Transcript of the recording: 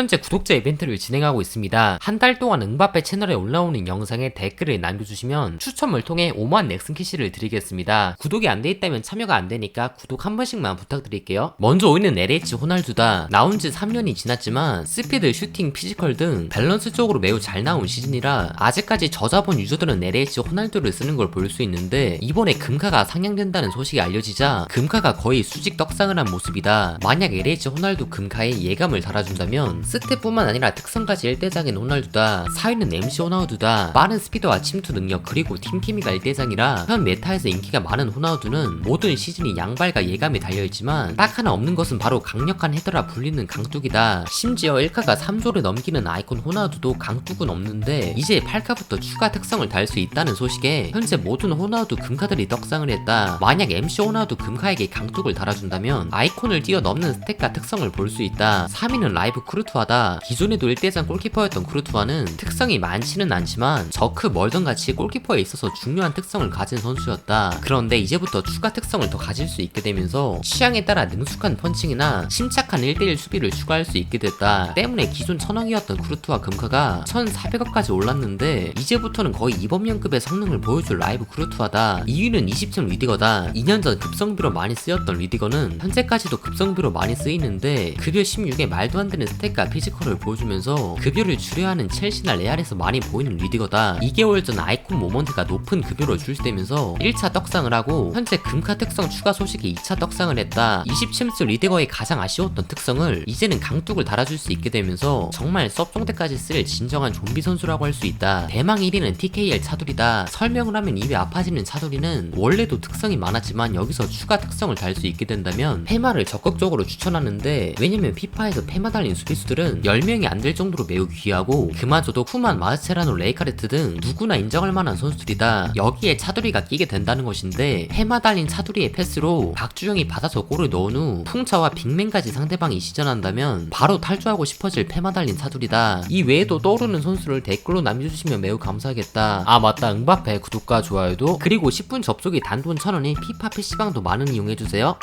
현재 구독자 이벤트를 진행하고 있습니다. 한 달 동안 응바페 채널에 올라오는 영상에 댓글을 남겨주시면 추첨을 통해 5만 넥슨 캐시를 드리겠습니다. 구독이 안 돼 있다면 참여가 안 되니까 구독 한 번씩만 부탁드릴게요. 먼저 오이는 LH 호날두다. 나온 지 3년이 지났지만 스피드, 슈팅, 피지컬 등 밸런스적으로 매우 잘 나온 시즌이라 아직까지 저자본 유저들은 LH 호날두를 쓰는 걸 볼 수 있는데 이번에 금카가 상향된다는 소식이 알려지자 금카가 거의 수직 떡상을 한 모습이다. 만약 LH 호날두 금카에 예감을 달아준다면 스탯뿐만 아니라 특성까지 1대장인 호날두다. 4위는 MC 호날두다. 빠른 스피드와 침투 능력 그리고 팀케미가 1대장이라 현 메타에서 인기가 많은 호날두는 모든 시즌이 양발과 예감이 달려있지만 딱 하나 없는 것은 바로 강력한 헤더라 불리는 강뚝이다. 심지어 1카가 3조를 넘기는 아이콘 호날두도 강뚝은 없는데 이제 8카부터 추가 특성을 달 수 있다는 소식에 현재 모든 호날두 금카들이 떡상을 했다. 만약 MC 호날두 금카에게 강뚝을 달아준다면 아이콘을 뛰어넘는 스택과 특성을 볼 수 있다. 3위는 라이브 크루 투아다. 기존에도 1대장 골키퍼였던 크루투아는 특성이 많지는 않지만 저크 멀던 같이 골키퍼에 있어서 중요한 특성을 가진 선수였다. 그런데 이제부터 추가 특성을 더 가질 수 있게 되면서 취향에 따라 능숙한 펀칭이나 침착한 1대1 수비를 추가할 수 있게 됐다. 때문에 기존 천억이었던 크루투아 금카가 1,400억까지 올랐는데 이제부터는 거의 이범년급의 성능을 보여줄 라이브 크루투아다. 2위는 20층 리디거다. 2년 전 급성비로 많이 쓰였던 리디거는 현재까지도 급성비로 많이 쓰이는데 급여 16에 말도 안 되는 스택 과 피지컬을 보여주면서 급여를 줄여야 하는 첼시나 레알에서 많이 보이는 리디거다. 2개월 전 아이콘 모먼트가 높은 급여로 출시되면서 1차 떡상을 하고 현재 금카 특성 추가 소식에 2차 떡상을 했다. 20챔스 리디거의 가장 아쉬웠던 특성을 이제는 강뚝을 달아줄 수 있게 되면서 정말 섭종 때까지 쓸 진정한 좀비 선수라고 할 수 있다. 대망 1위는 TKL 차돌이다. 설명을 하면 입이 아파지는 차돌이는 원래도 특성이 많았지만 여기서 추가 특성을 달 수 있게 된다면 페마를 적극적으로 추천하는데 왜냐면 피파에서 페마 달린 수비수 들은 10명이 안 될 정도로 매우 귀하고 그마저도 쿠만, 마스체라노, 레이카르트 등 누구나 인정할 만한 선수들이다. 여기에 차두리가 끼게 된다는 것인데 페마 달린 차두리의 패스로 박주영이 받아서 골을 넣은 후 풍차와 빅맨까지 상대방이 시전한다면 바로 탈주하고 싶어질 페마 달린 차두리다. 이 외에도 떠오르는 선수를 댓글로 남겨주시면 매우 감사하겠다. 아 맞다 응바페 구독과 좋아요도 그리고 10분 접속이 단돈 1000원인 피파 PC방도 많은 이용해주세요.